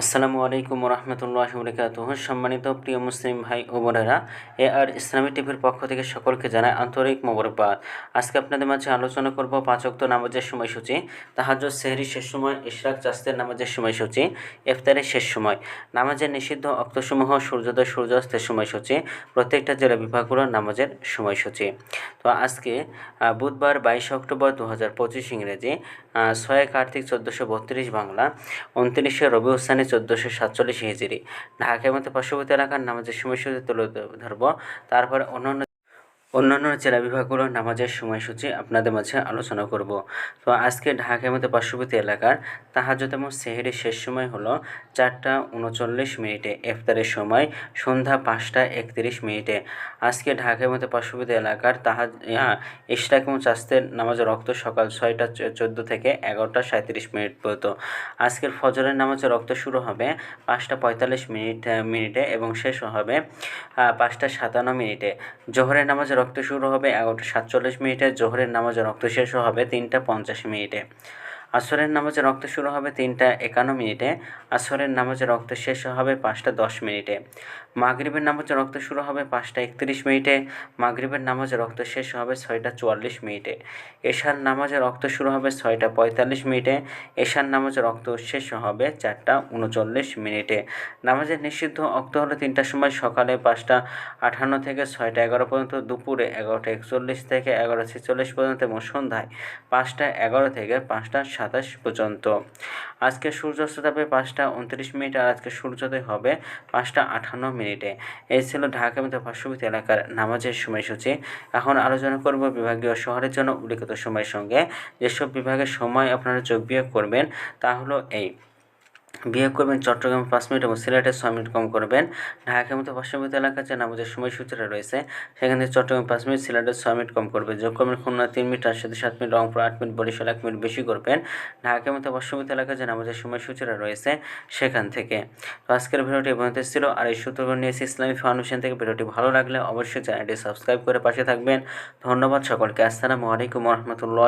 আসসালামু আলাইকুম রহমতুল্লাহ বরকাত সম্মানিত প্রিয় মুসলিম ভাই ও বোনেরা, এ আর ইসলামী টিভির পক্ষ থেকে সকলকে জানায় আন্তরিক মোবারকবাদ। আজকে আপনাদের মাঝে আলোচনা করব পাঁচক্ত নামাজের সময়সূচি তাহাজ সেহরি শেষ সময়, ইশরাক, চাস্তের নামাজের সময়সূচি, ইফতারের শেষ সময়। নামাজের নিষিদ্ধ অক্তসমূহ, সূর্যোদয়, সূর্যাস্তের সময়সূচি, প্রত্যেকটা জেলা বিভাগগুলোর নামাজের সময়সূচি। তো আজকে বুধবার বাইশে অক্টোবর দু হাজার পঁচিশ ইংরেজি ছয় কার্তিক চোদ্দোশো বত্রিশ বাংলা, উনত্রিশে রবি হোসানি চোদ্দোশো সাতচল্লিশ হিজড়ি। ঢাকার মতো পার্শ্ববর্তী এলাকার নামাজের সময়সূচি তুলে ধরবো তারপরে অন্যান্য অন্যান্য জেলা বিভাগগুলোর নামাজের সময়সূচি আপনাদের মাঝে আলোচনা করব। তো আজকে ঢাকার মধ্যে পার্শ্ববর্তী এলাকার তাহাজত এবং সেহেরের শেষ সময় হলো চারটা উনচল্লিশ মিনিটে, ইফতারের সময় সন্ধ্যা পাঁচটা একত্রিশ মিনিটে। আজকে ঢাকার মধ্যে পার্শ্ববর্তী এলাকার তাহাজ ইশরাক এবং চাস্তের নামাজের রক্ত সকাল ছয়টা চোদ্দ থেকে এগারোটা সাঁত্রিশ মিনিট পর্যন্ত। আজকের ফজরের নামাজের রক্ত শুরু হবে পাঁচটা পঁয়তাল্লিশ মিনিট, মিনিটে এবং শেষ হবে পাঁচটা সাতান্ন মিনিটে। জোহরের নামাজের রক্ত শুরু হবে এগারোটা সাতচল্লিশ মিনিটে জোহরের নামাজে রক্ত শেষ হবে তিনটা পঞ্চাশ মিনিটে। আসরের নামাজে রক্ত শুরু হবে তিনটা একান্ন মিনিটে, আসরের নামাজে রক্ত শেষ হবে পাঁচটা দশ মিনিটে। মাগরিবের নামাজে রক্ত শুরু হবে পাঁচটা একত্রিশ মিনিটে, মাগরিবের নামাজে রক্ত শেষ হবে ছয়টা চুয়াল্লিশ মিনিটে। এশার নামাজে রক্ত শুরু হবে ছয়টা পঁয়তাল্লিশ মিনিটে, এশার নামাজে রক্ত শেষ হবে চারটা উনচল্লিশ মিনিটে। নামাজের নিষিদ্ধ অক্ত হলো তিনটার সময় সকালে পাঁচটা আঠান্ন থেকে ছয়টা এগারো পর্যন্ত, দুপুরে এগারোটা একচল্লিশ থেকে এগারো ছেচল্লিশ পর্যন্ত এবং সন্ধ্যায় পাঁচটা এগারো থেকে পাঁচটা সাতাশ পর্যন্ত। আজকে সূর্যাস্ত হবে পাঁচটা উনত্রিশ মিনিট আর আজকে সূর্যোদয় হবে পাঁচটা আঠান্ন মিনিটে। এই ছিল ঢাকা মতো পার্শ্ববর্তী এলাকার নামাজের সময়সূচি। এখন আলোচনা করব বিভাগীয় শহরের জন্য উল্লেখিত সময়ের সঙ্গে। যেসব বিভাগের সময় আপনারা যোগ বিয়োগ করবেন তা হলো এই। বিয়োগ করবেন চট্টগ্রাম পাঁচ মিনিট এবং সিলেটে ছয় মিনিট কম করবেন। ঢাকার মতো পার্শ্ববর্তী এলাকার যে নামাজের সময়সূচিটা রয়েছে। সেখান থেকে চট্টগ্রাম পাঁচ মিনিট, সিলেটে ছয় মিনিট কম করবেন যোগ করবেন খুলনা তিন মিনিট, রাজশাহী সাত মিনিট, রংপুর আট মিনিট, বরিশাল এক মিনিট বেশি করবেন। ঢাকার মতো পার্শ্ববর্তী এলাকার যে নামাজের সময়সূচিটা রয়েছে সেখান থেকে। তো আজকের ভিডিওটি এপর্যন্ত ছিল। আর এই সূত্রগুলো নিয়েছি, ইসলামী ফাউন্ডেশন থেকে ভিডিওটি ভালো লাগলে অবশ্যই চ্যানেলটি সাবস্ক্রাইব করে পাশে থাকবেন। ধন্যবাদ সকলকে। আসসালামু আলাইকুম রহমতুল্লাহ